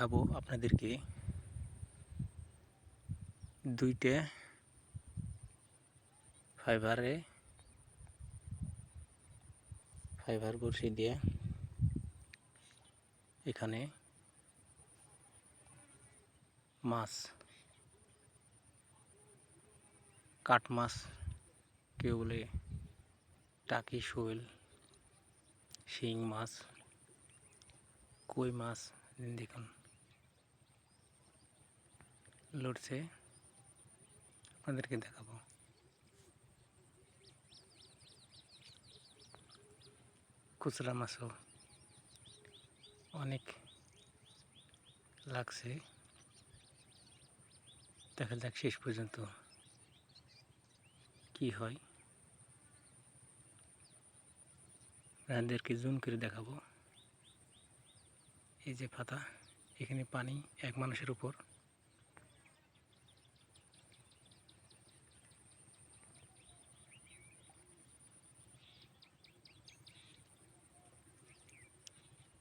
দেখাবো আপনাদেরকে। দুইটা ফাইবারে ফাইবার বসে দিয়ে এখানে মাছ কাট মাছ, কেউ বলে টাকি, শোল, শিং মাছ, কই মাছ, দেখুন। লড়ছে, আপনাদেরকে দেখাবো। খুচরা মাছও অনেক লাগছে। দেখা যাক শেষ পর্যন্ত কি হয়। আপনাদেরকে জুম করে দেখাবো। এই যে ফাতা এখানে পানি এক মানুষের উপর।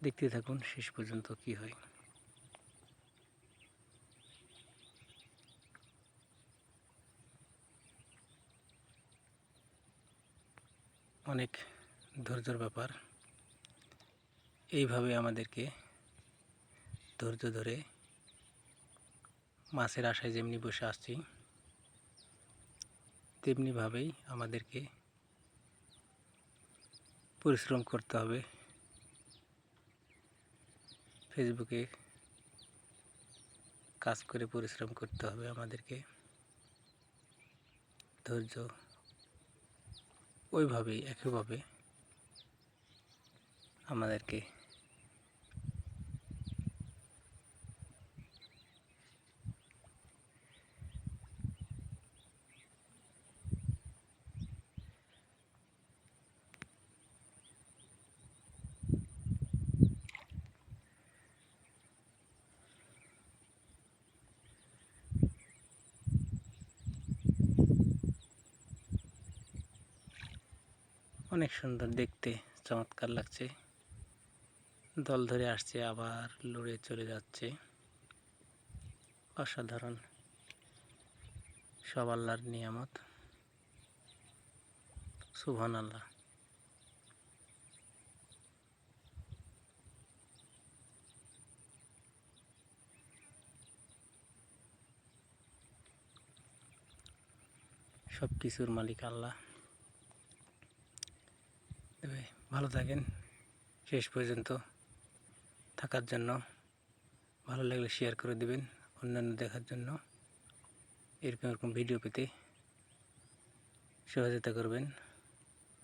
দেখতে থাকুন শেষ পর্যন্ত কি হয়। অনেক ধৈর্যর ব্যাপার। এইভাবে আমাদেরকে ধৈর্য ধরে মাছের আশায় যেমনি বসে আসছি, তেমনিভাবেই আমাদেরকে পরিশ্রম করতে হবে। ফেসবুকে কাজ করে পরিশ্রম করতে হবে আমাদেরকে। ধৈর্য ওইভাবেই একইভাবে আমাদেরকে অনেক সুন্দর দেখতে, চমৎকার লাগছে। দল ধরে আসছে, আবার লড়ে চলে যাচ্ছে। অসাধারণ। সব আল্লাহর নিয়ামত। সুবহান আল্লাহ সব কিছুর মালিক আল্লাহ। তবে ভালো থাকেন। শেষ পর্যন্ত থাকার জন্য ভালো লাগলে শেয়ার করে দেবেন, অন্যান্য দেখার জন্য। এরকম এরকম ভিডিও পেতে সহযোগিতা করবেন।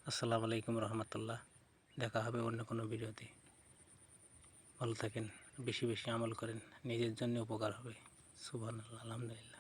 আসসালামু আলাইকুম রহমতুল্লাহ। দেখা হবে অন্য কোনো ভিডিওতে ভালো থাকেন, বেশি বেশি আমল করেন, নিজের জন্য উপকার হবে। সুবহানাল্লাহ, আলহামদুলিল্লাহ।